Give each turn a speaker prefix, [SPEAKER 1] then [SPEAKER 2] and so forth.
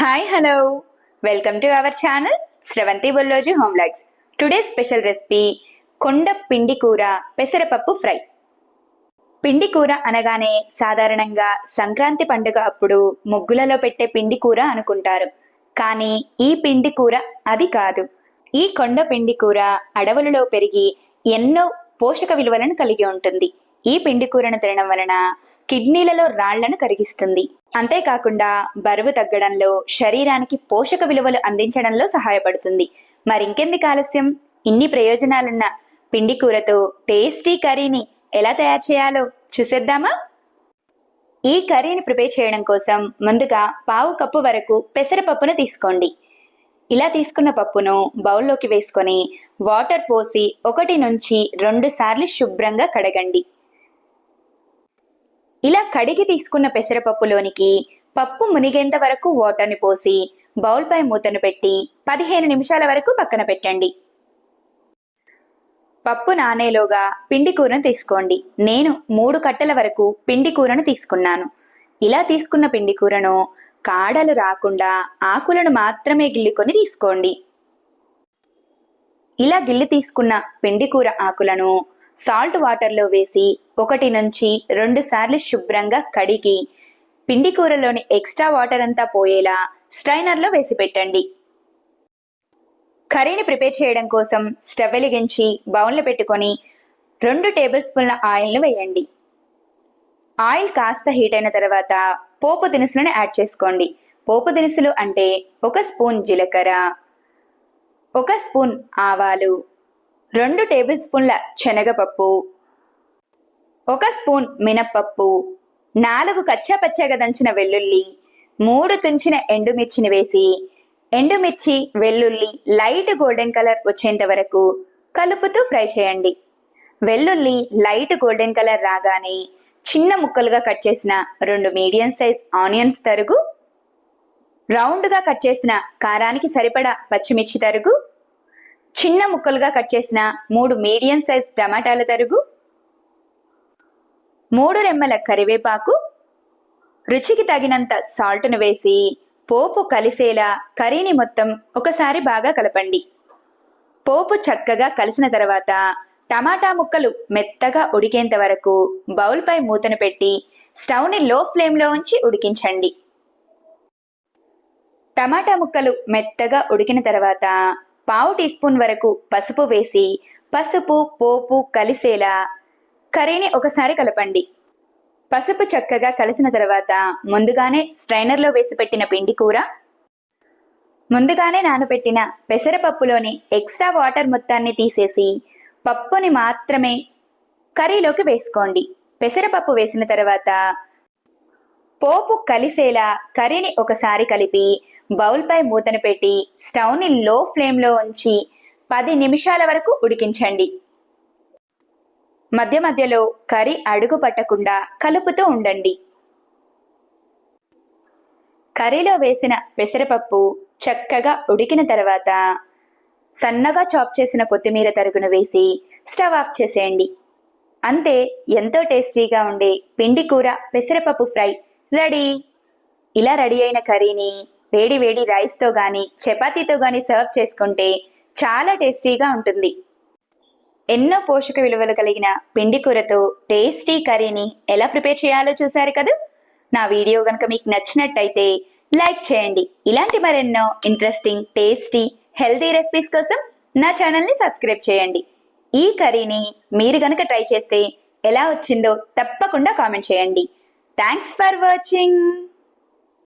[SPEAKER 1] Hi hello welcome to our channel Sravanthi Bolloju homelogs today special recipe కొండ పిండి కూర పెసరపప్పు ఫ్రై పిండి కూర అనగానే సాధారణంగా సంక్రాంతి పండుగ అప్పుడు ముగ్గులలో పెట్టే పిండి కూర అనుకుంటారు. కానీ ఈ పిండి కూర అది కాదు. ఈ కొండ పిండి కూర అడవులలో పెరిగి ఎన్నో పోషక విలువలను కలిగి ఉంటుంది. ఈ పిండి కూరను తినడం వలన కిడ్నీలలో రాళ్ళను కరిగిస్తుంది. అంతేకాకుండా బరువు తగ్గడంలో శరీరానికి పోషక విలువలు అందించడంలో సహాయపడుతుంది. మరింకెందుకు ఆలస్యం? ఇన్ని ప్రయోజనాలున్న పిండి కూరతో టేస్టీ కర్రీని ఎలా తయారు చేయాలో చూసేద్దామా? ఈ కర్రీని ప్రిపేర్ చేయడం కోసం ముందుగా పావు కప్పు వరకు పెసరపప్పును తీసుకోండి. ఇలా తీసుకున్న పప్పును బౌల్లోకి వేసుకొని వాటర్ పోసి ఒకటి నుంచి రెండు సార్లు శుభ్రంగా కడగండి. ఇలా కడిగి తీసుకున్న పెసరపప్పులోనికి పప్పు మునిగేంత వరకు వాటర్ని పోసి బౌల్పై మూతను పెట్టి పదిహేను నిమిషాల వరకు పక్కన పెట్టండి. పప్పు నానేలోగా పిండి కూరను తీసుకోండి. నేను మూడు కట్టల వరకు పిండి కూరను తీసుకున్నాను. ఇలా తీసుకున్న పిండి కూరను కాడలు రాకుండా ఆకులను మాత్రమే గిల్లుకొని తీసుకోండి. ఇలా గిల్లి తీసుకున్న పిండి కూర ఆకులను సాల్ట్ వాటర్లో వేసి ఒకటి నుంచి రెండు సార్లు శుభ్రంగా కడిగి పిండి కూరలోని ఎక్స్ట్రా వాటర్ అంతా పోయేలా స్ట్రైనర్లో వేసి పెట్టండి. కర్రీని ప్రిపేర్ చేయడం కోసం స్టవ్ వెలిగించి బౌన్లో పెట్టుకొని రెండు టేబుల్ స్పూన్ల ఆయిల్ను వేయండి. ఆయిల్ కాస్త హీట్ అయిన తర్వాత పోపు దినుసులను యాడ్ చేసుకోండి. పోపు దినుసులు అంటే ఒక స్పూన్ జీలకర్ర ఒక స్పూన్ ఆవాలు రెండు టేబుల్ స్పూన్ల శనగపప్పు ఒక స్పూన్ మినప్పప్పు నాలుగు కచ్చాపచ్చాగా దంచిన వెల్లుల్లి మూడు తుంచిన ఎండుమిర్చిని వేసి ఎండుమిర్చి వెల్లుల్లి లైట్ గోల్డెన్ కలర్ వచ్చేంత వరకు కలుపుతూ ఫ్రై చేయండి. వెల్లుల్లి లైట్ గోల్డెన్ కలర్ రాగానే చిన్న ముక్కలుగా కట్ చేసిన రెండు మీడియం సైజ్ ఆనియన్స్ తరుగు రౌండ్గా కట్ చేసిన కారానికి సరిపడా పచ్చిమిర్చి తరుగు చిన్న ముక్కలుగా కట్ చేసిన మూడు మీడియం సైజ్ టమాటాల తరుగు మూడు రెమ్మల కరివేపాకు రుచికి తగినంత సాల్ట్ను వేసి పోపు కలిసేలా కర్రీని మొత్తం ఒకసారి బాగా కలపండి. పోపు చక్కగా కలిసిన తర్వాత టమాటా ముక్కలు మెత్తగా ఉడికేంత వరకు బౌల్పై మూతను పెట్టి స్టవ్ని లో ఫ్లేమ్లో ఉంచి ఉడికించండి. టమాటా ముక్కలు మెత్తగా ఉడికిన తర్వాత పావు టీ స్పూన్ వరకు పసుపు వేసి పసుపు పోపు కలిసేలా కర్రీని ఒకసారి కలపండి. పసుపు చక్కగా కలిసిన తర్వాత ముందుగానే స్ట్రైనర్లో వేసి పెట్టిన పిండి కూర ముందుగానే నానబెట్టిన పెసరపప్పులోని ఎక్స్ట్రా వాటర్ మొత్తాన్ని తీసేసి పప్పుని మాత్రమే కర్రీలోకి వేసుకోండి. పెసరపప్పు వేసిన తర్వాత పోపు కలిసేలా కర్రీని ఒకసారి కలిపి బౌల్పై మూతను పెట్టి స్టవ్ని లో ఫ్లేమ్లో ఉంచి పది నిమిషాల వరకు ఉడికించండి. మధ్య మధ్యలో కర్రీ అడుగు పట్టకుండా కలుపుతూ ఉండండి. కర్రీలో వేసిన పెసరపప్పు చక్కగా ఉడికిన తర్వాత సన్నగా చాప్ చేసిన కొత్తిమీర తరుగును వేసి స్టవ్ ఆఫ్ చేసేయండి. అంతే ఎంతో టేస్టీగా ఉండే పిండి కూర పెసరపప్పు ఫ్రై రెడీ. ఇలా రెడీ అయిన కర్రీని వేడి వేడి రైస్తో కానీ చపాతీతో కానీ సర్వ్ చేసుకుంటే చాలా టేస్టీగా ఉంటుంది. ఎన్నో పోషక విలువలు కలిగిన పిండి కూరతో టేస్టీ కర్రీని ఎలా ప్రిపేర్ చేయాలో చూసారు కదా? నా వీడియో కనుక మీకు నచ్చినట్టయితే లైక్ చేయండి. ఇలాంటి మరెన్నో ఇంట్రెస్టింగ్ టేస్టీ హెల్తీ రెసిపీస్ కోసం నా ఛానల్ని సబ్స్క్రైబ్ చేయండి. ఈ కర్రీని మీరు గనక ట్రై చేస్తే ఎలా వచ్చిందో తప్పకుండా కామెంట్ చేయండి. Thanks for watching.